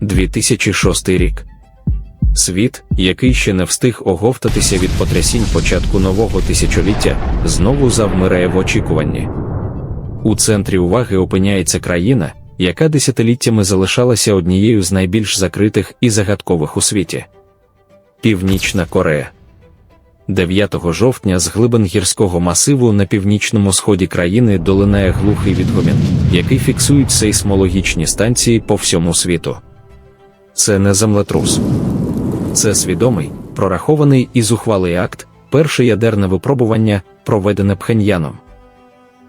2006 рік. Світ, який ще не встиг оговтатися від потрясінь початку нового тисячоліття, знову завмирає в очікуванні. У центрі уваги опиняється країна, яка десятиліттями залишалася однією з найбільш закритих і загадкових у світі. Північна Корея. 9 жовтня з глибин гірського масиву на північному сході країни долинає глухий відгомін, який фіксують сейсмологічні станції по всьому світу. Це не землетрус. Це свідомий, прорахований і зухвалий акт, перше ядерне випробування, проведене Пхеньяном.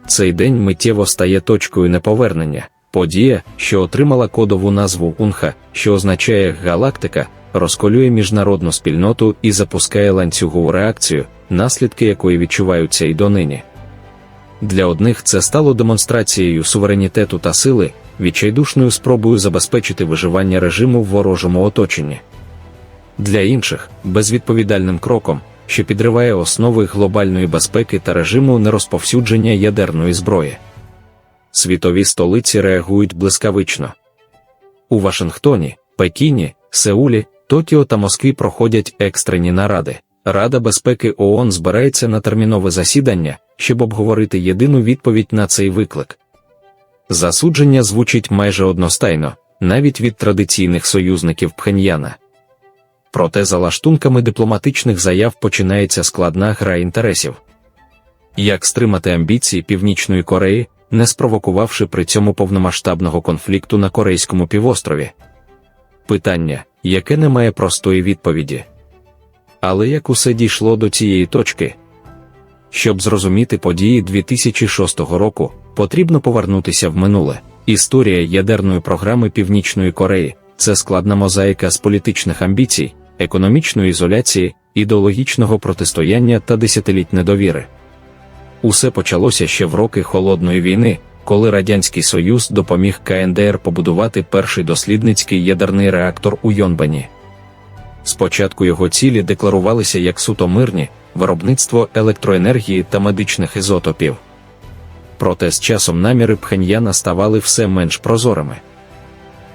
Цей день миттєво стає точкою неповернення, подія, що отримала кодову назву Унха, що означає галактика, розколює міжнародну спільноту і запускає ланцюгову реакцію, наслідки якої відчуваються й донині. Для одних це стало демонстрацією суверенітету та сили, відчайдушною спробою забезпечити виживання режиму в ворожому оточенні. Для інших безвідповідальним кроком, що підриває основи глобальної безпеки та режиму нерозповсюдження ядерної зброї. Світові столиці реагують блискавично. У Вашингтоні, Пекіні, Сеулі, Токіо та Москві проходять екстрені наради. Рада безпеки ООН збирається на термінове засідання, щоб обговорити єдину відповідь на цей виклик. Засудження звучить майже одностайно, навіть від традиційних союзників Пхеньяна. Проте за лаштунками дипломатичних заяв починається складна гра інтересів. Як стримати амбіції Північної Кореї, не спровокувавши при цьому повномасштабного конфлікту на Корейському півострові? Питання, яке не має простої відповіді. Але як усе дійшло до цієї точки? Щоб зрозуміти події 2006 року, потрібно повернутися в минуле. Історія ядерної програми Північної Кореї це складна мозаїка з політичних амбіцій, економічної ізоляції, ідеологічного протистояння та десятиліть недовіри. Усе почалося ще в роки холодної війни, коли Радянський Союз допоміг КНДР побудувати перший дослідницький ядерний реактор у Йонбані. Спочатку його цілі декларувалися як суто мирні виробництво електроенергії та медичних ізотопів. Проте з часом наміри Пхеньяна ставали все менш прозорими.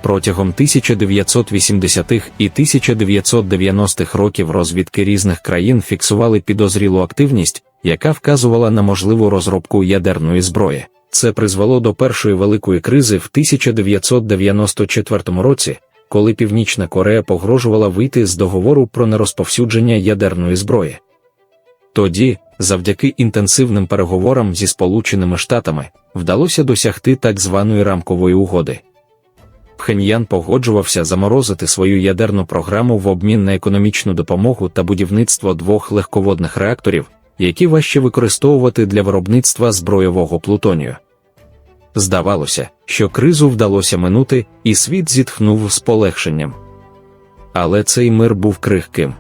Протягом 1980-х і 1990-х років розвідки різних країн фіксували підозрілу активність, яка вказувала на можливу розробку ядерної зброї. Це призвело до першої великої кризи в 1994 році, коли Північна Корея погрожувала вийти з договору про нерозповсюдження ядерної зброї. Тоді, завдяки інтенсивним переговорам зі Сполученими Штатами, вдалося досягти так званої рамкової угоди. Пхеньян погоджувався заморозити свою ядерну програму в обмін на економічну допомогу та будівництво двох легководних реакторів, які важче використовувати для виробництва збройового плутонію. Здавалося, що кризу вдалося минути, і світ зітхнув з полегшенням. Але цей мир був крихким.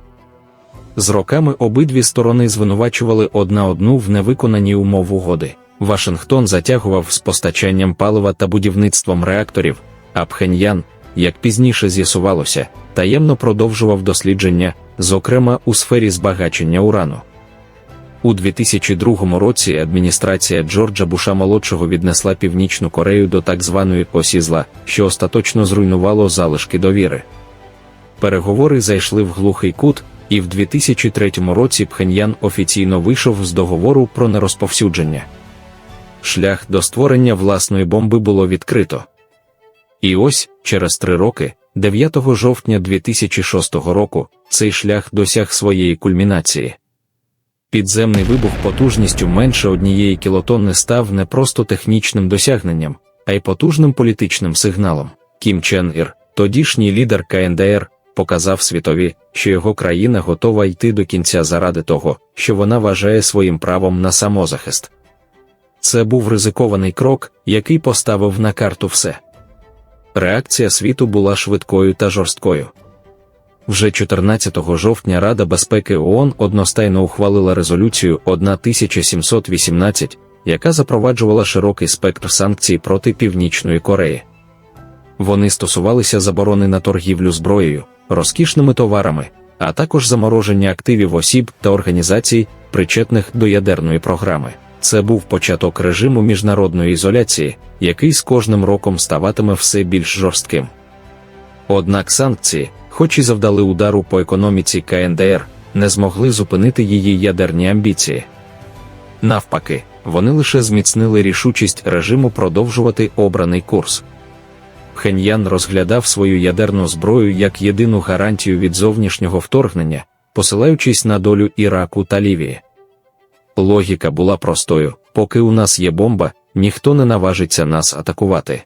З роками обидві сторони звинувачували одна одну в невиконанні умов угоди. Вашингтон затягував з постачанням палива та будівництвом реакторів, а Пхеньян, як пізніше з'ясувалося, таємно продовжував дослідження, зокрема у сфері збагачення урану. У 2002 році адміністрація Джорджа Буша молодшого віднесла Північну Корею до так званої осі зла, що остаточно зруйнувало залишки довіри. Переговори зайшли в глухий кут, і в 2003 році Пхеньян офіційно вийшов з договору про нерозповсюдження. Шлях до створення власної бомби було відкрито. І ось, через три роки, 9 жовтня 2006 року, цей шлях досяг своєї кульмінації. Підземний вибух потужністю менше однієї кілотонни став не просто технічним досягненням, а й потужним політичним сигналом. Кім Чен Ір, тодішній лідер КНДР, показав світові, що його країна готова йти до кінця заради того, що вона вважає своїм правом на самозахист. Це був ризикований крок, який поставив на карту все. Реакція світу була швидкою та жорсткою. Вже 14 жовтня Рада безпеки ООН одностайно ухвалила резолюцію 1718, яка запроваджувала широкий спектр санкцій проти Північної Кореї. Вони стосувалися заборони на торгівлю зброєю, розкішними товарами, а також замороження активів осіб та організацій, причетних до ядерної програми. Це був початок режиму міжнародної ізоляції, який з кожним роком ставатиме все більш жорстким. Однак санкції, хоч і завдали удару по економіці КНДР, не змогли зупинити її ядерні амбіції. Навпаки, вони лише зміцнили рішучість режиму продовжувати обраний курс. Пхеньян розглядав свою ядерну зброю як єдину гарантію від зовнішнього вторгнення, посилаючись на долю Іраку та Лівії. Логіка була простою: поки у нас є бомба, ніхто не наважиться нас атакувати.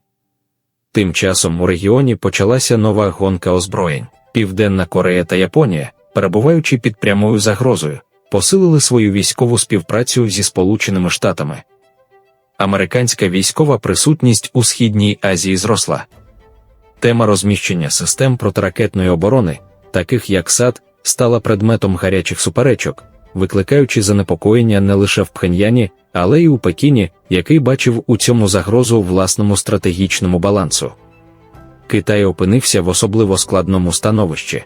Тим часом у регіоні почалася нова гонка озброєнь. Південна Корея та Японія, перебуваючи під прямою загрозою, посилили свою військову співпрацю зі Сполученими Штатами. Американська військова присутність у Східній Азії зросла. Тема розміщення систем протиракетної оборони, таких як САД, стала предметом гарячих суперечок, викликаючи занепокоєння не лише в Пхеньяні, але й у Пекіні, який бачив у цьому загрозу власному стратегічному балансу. Китай опинився в особливо складному становищі.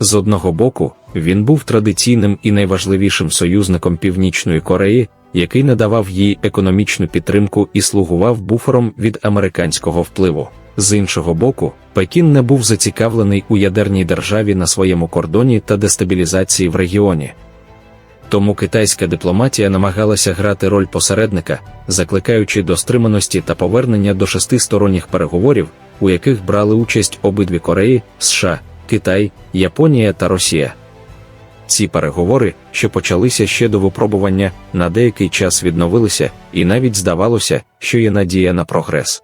З одного боку, він був традиційним і найважливішим союзником Північної Кореї, який надавав їй економічну підтримку і слугував буфером від американського впливу. З іншого боку, Пекін не був зацікавлений у ядерній державі на своєму кордоні та дестабілізації в регіоні. Тому китайська дипломатія намагалася грати роль посередника, закликаючи до стриманості та повернення до шестисторонніх переговорів, у яких брали участь обидві Кореї, США, Китай, Японія та Росія. Ці переговори, що почалися ще до випробування, на деякий час відновилися, і навіть здавалося, що є надія на прогрес.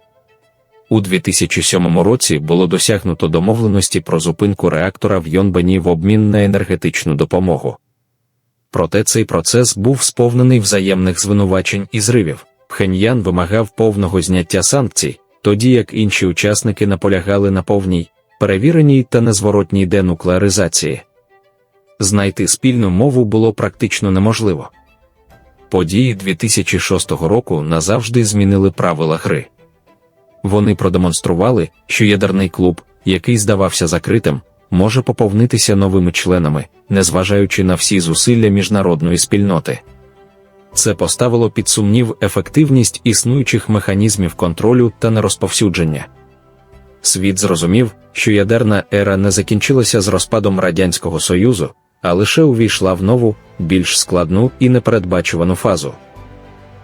У 2007 році було досягнуто домовленості про зупинку реактора в Йонбані в обмін на енергетичну допомогу. Проте цей процес був сповнений взаємних звинувачень і зривів. Пхеньян вимагав повного зняття санкцій, тоді як інші учасники наполягали на повній, перевіреній та незворотній денуклеаризації. Знайти спільну мову було практично неможливо. Події 2006 року назавжди змінили правила гри. Вони продемонстрували, що ядерний клуб, який здавався закритим, може поповнитися новими членами, незважаючи на всі зусилля міжнародної спільноти. Це поставило під сумнів ефективність існуючих механізмів контролю та нерозповсюдження. Світ зрозумів, що ядерна ера не закінчилася з розпадом Радянського Союзу, а лише увійшла в нову, більш складну і непередбачувану фазу.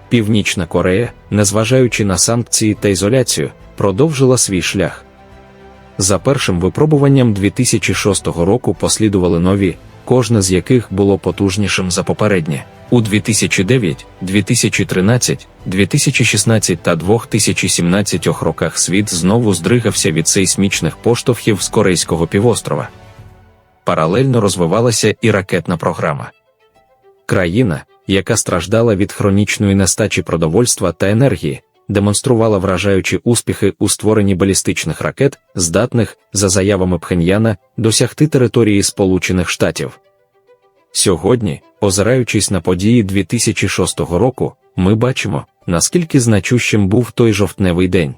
Північна Корея, незважаючи на санкції та ізоляцію, продовжила свій шлях. За першим випробуванням 2006 року послідували нові, кожне з яких було потужнішим за попереднє. У 2009, 2013, 2016 та 2017 роках світ знову здригався від сейсмічних поштовхів з Корейського півострова. Паралельно розвивалася і ракетна програма. Країна, яка страждала від хронічної нестачі продовольства та енергії, демонструвала вражаючі успіхи у створенні балістичних ракет, здатних, за заявами Пхеньяна, досягти території Сполучених Штатів. Сьогодні, озираючись на події 2006 року, ми бачимо, наскільки значущим був той жовтневий день.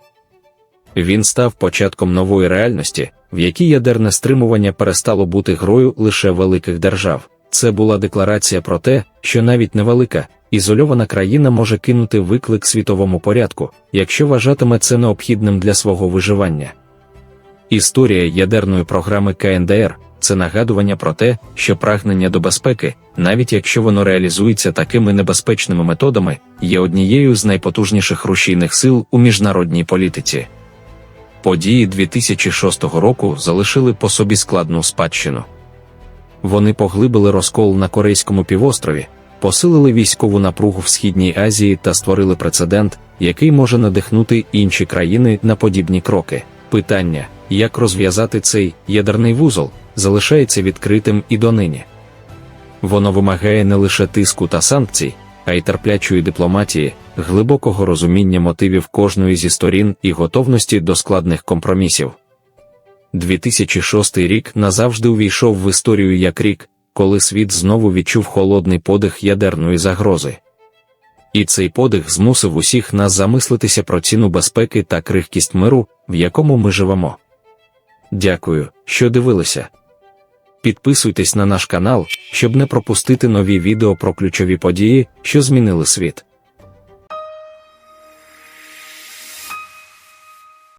Він став початком нової реальності, в якій ядерне стримування перестало бути грою лише великих держав. Це була декларація про те, що навіть невелика, ізольована країна може кинути виклик світовому порядку, якщо вважатиме це необхідним для свого виживання. Історія ядерної програми КНДР це нагадування про те, що прагнення до безпеки, навіть якщо воно реалізується такими небезпечними методами, є однією з найпотужніших рушійних сил у міжнародній політиці. Події 2006 року залишили по собі складну спадщину. Вони поглибили розкол на Корейському півострові, посилили військову напругу в Східній Азії та створили прецедент, який може надихнути інші країни на подібні кроки. Питання, як розв'язати цей ядерний вузол, залишається відкритим і донині. Воно вимагає не лише тиску та санкцій, а й терплячої дипломатії, глибокого розуміння мотивів кожної зі сторін і готовності до складних компромісів. 2006 рік назавжди увійшов в історію як рік, коли світ знову відчув холодний подих ядерної загрози. І цей подих змусив усіх нас замислитися про ціну безпеки та крихкість миру, в якому ми живемо. Дякую, що дивилися. Підписуйтесь на наш канал, щоб не пропустити нові відео про ключові події, що змінили світ.